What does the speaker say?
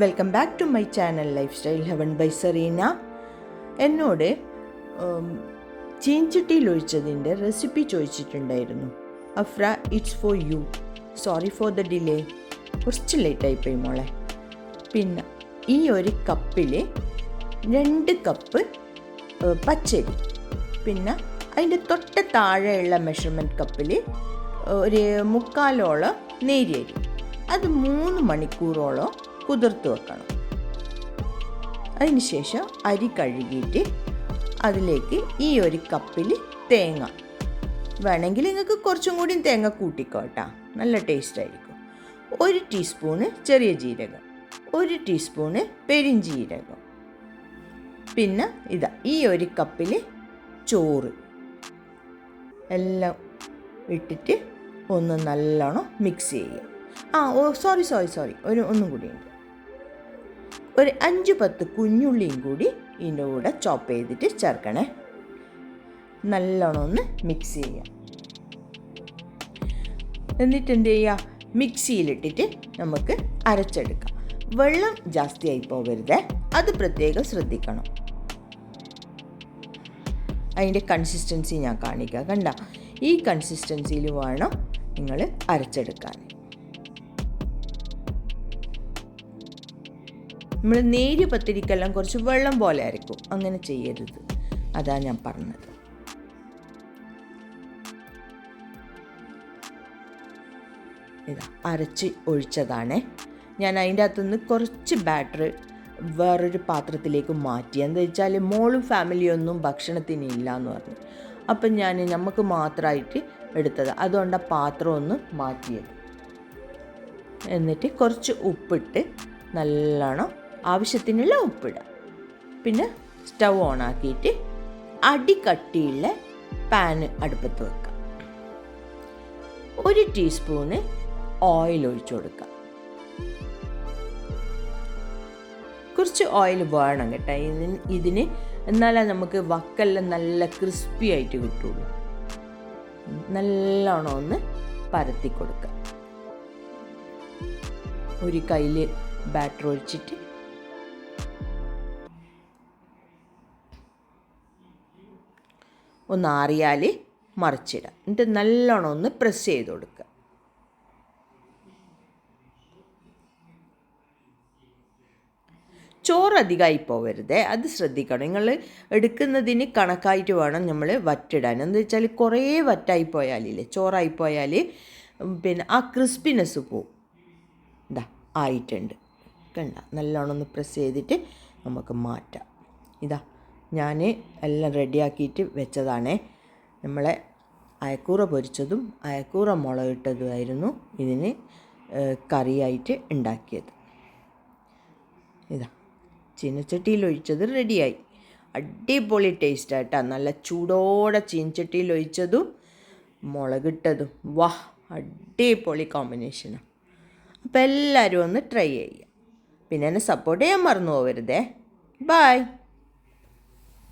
Welcome back to my channel lifestyle heaven by Serena. എന്നോട് ഒഴിച്ചതിന്റെ recipe ചോദിച്ചിട്ടുണ്ടായിരുന്നു. Afra it's for you sorry for the delay കുറച്ച് ലേറ്റായിപ്പോയി മോളെ. പിന്നെ ഈ ഒരു കപ്പിൽ രണ്ട് കപ്പ് പച്ചരി. പിന്നെ അതിന്റെ തൊട്ട് താഴെയുള്ള മെഷർമെന്റ് കപ്പിൽ ഒരു മുക്കാലോളം നേരിയരി. അത് മൂന്ന് മണിക്കൂറോളം കുതിർത്ത് വെക്കണം. അതിനുശേഷം അരി കഴുകിയിട്ട് അതിലേക്ക് ഈ ഒരു കപ്പിൽ തേങ്ങ. വേണമെങ്കിൽ നിങ്ങൾക്ക് കുറച്ചും കൂടി തേങ്ങ കൂട്ടിക്കോ കേട്ടോ നല്ല ടേസ്റ്റ് ആയിരിക്കും. ഒരു ടീസ്പൂണ് ചെറിയ ജീരകം. ഒരു ടീസ്പൂണ് പെരിഞ്ജീരകം പിന്നെ ഇതാ ഈ ഒരു കപ്പിൽ ചോറ്. എല്ലാം ഇട്ടിട്ട് ഒന്ന് നല്ലോണം മിക്സ് ചെയ്യുക. ആ ഓ സോറി സോറി സോറി ഒരു ഒന്നും കൂടിയുണ്ട് ഒരു അഞ്ച് പത്ത് കുഞ്ഞുള്ളിയും കൂടി ഇതിന്റെ കൂടെ ചോപ്പ് ചെയ്തിട്ട് ചേർക്കണേ. നല്ലോണം ഒന്ന് മിക്സ് ചെയ്യാം എന്നിട്ട് എന്ത് ചെയ്യുക? മിക്സിയിലിട്ടിട്ട് നമുക്ക് അരച്ചെടുക്കാം. വെള്ളം ജാസ്തിയായി പോകരുത്. അത് പ്രത്യേകം ശ്രദ്ധിക്കണം. അതിന്റെ കൺസിസ്റ്റൻസി ഞാൻ കാണിക്കാം. കണ്ട? ഈ കൺസിസ്റ്റൻസിയിൽ വേണം നിങ്ങൾ അരച്ചെടുക്കാൻ. നമ്മൾ നേരിയ പത്തിരിക്കെല്ലാം കുറച്ച് വെള്ളം പോലെ അരക്കും. അങ്ങനെ ചെയ്യരുത്. അതാണ് ഞാൻ പറഞ്ഞത്. ഇതാ അരച്ച് ഒഴിച്ചതാണ്. ഞാൻ അതിന്റെ അകത്തുനിന്ന് കുറച്ച് ബാറ്റർ വേറൊരു പാത്രത്തിലേക്ക് മാറ്റി. എന്താ വെച്ചാൽ മോളും ഫാമിലിയൊന്നും ഭക്ഷണത്തിന് ഇല്ല എന്ന് പറഞ്ഞു. അപ്പം ഞാൻ നമുക്ക് മാത്രമായിട്ട് എടുത്തത്. അതുകൊണ്ട് ആ പാത്രം ഒന്ന് മാറ്റിയത്. എന്നിട്ട് കുറച്ച് ഉപ്പിട്ട് നല്ലോണം ആവശ്യത്തിനുള്ള ഉപ്പിടുക പിന്നെ സ്റ്റൗ ഓണാക്കിയിട്ട് അടികട്ടിയുള്ള പാന് അടുപ്പത്ത് വെക്കുക ഒരു ടീസ്പൂണ് ഓയിൽ ഒഴിച്ചു കൊടുക്കുക കുറച്ച് ഓയിൽ വേണം കേട്ടോ. ഇതിന് ഇതിന് എന്നാലേ നമുക്ക് വക്കെല്ലാം നല്ല ക്രിസ്പി ആയിട്ട് കിട്ടുള്ളൂ. നല്ലോണം ഒന്ന് പരത്തി കൊടുക്കുക ഒരു കയ്യിൽ ബാറ്റർ ഒഴിച്ചിട്ട് ഒന്ന് ആറിയാൽ മറിച്ചിടുക. എന്നിട്ട് നല്ലോണം ഒന്ന് പ്രസ് ചെയ്ത് കൊടുക്കുക. ചോറ് അധികമായി പോകരുത്. അത് ശ്രദ്ധിക്കണം. നിങ്ങൾ എടുക്കുന്നതിന് കണക്കായിട്ട് വേണം നമ്മൾ വറ്റിടാൻ. എന്ന് വെച്ചാൽ കുറേ വറ്റായി പോയാലില്ലേ? ചോറായി പോയാൽ പിന്നെ ആ ക്രിസ്പിനെസ് പോവും. ഇതാ ആയിട്ടുണ്ട്. കണ്ട? നല്ലോണം ഒന്ന് പ്രസ് ചെയ്തിട്ട് നമുക്ക് മാറ്റാം. ഇതാ ഞാൻ എല്ലാം റെഡിയാക്കിയിട്ട് വെച്ചതാണ്. നമ്മളെ അയക്കൂറ പൊരിച്ചതും അയക്കൂറ മുളകിട്ടതുമായിരുന്നു ഇതിന് കറിയായിട്ട് ഉണ്ടാക്കിയത്. ഇതാ ചീനച്ചട്ടിയിൽ ഒഴിച്ചത് റെഡിയായി. അടിപൊളി ടേസ്റ്റായിട്ടാ നല്ല ചൂടോടെ ചീനച്ചട്ടിയിൽ ഒഴിച്ചതും മുളകിട്ടതും. വാ അടിപൊളി കോമ്പിനേഷനാണ് അപ്പോൾ എല്ലാവരും ഒന്ന് ട്രൈ ചെയ്യുക. പിന്നെ എന്നെ സപ്പോർട്ട് ചെയ്യാൻ മറന്നു പോകരുതേ ബായ്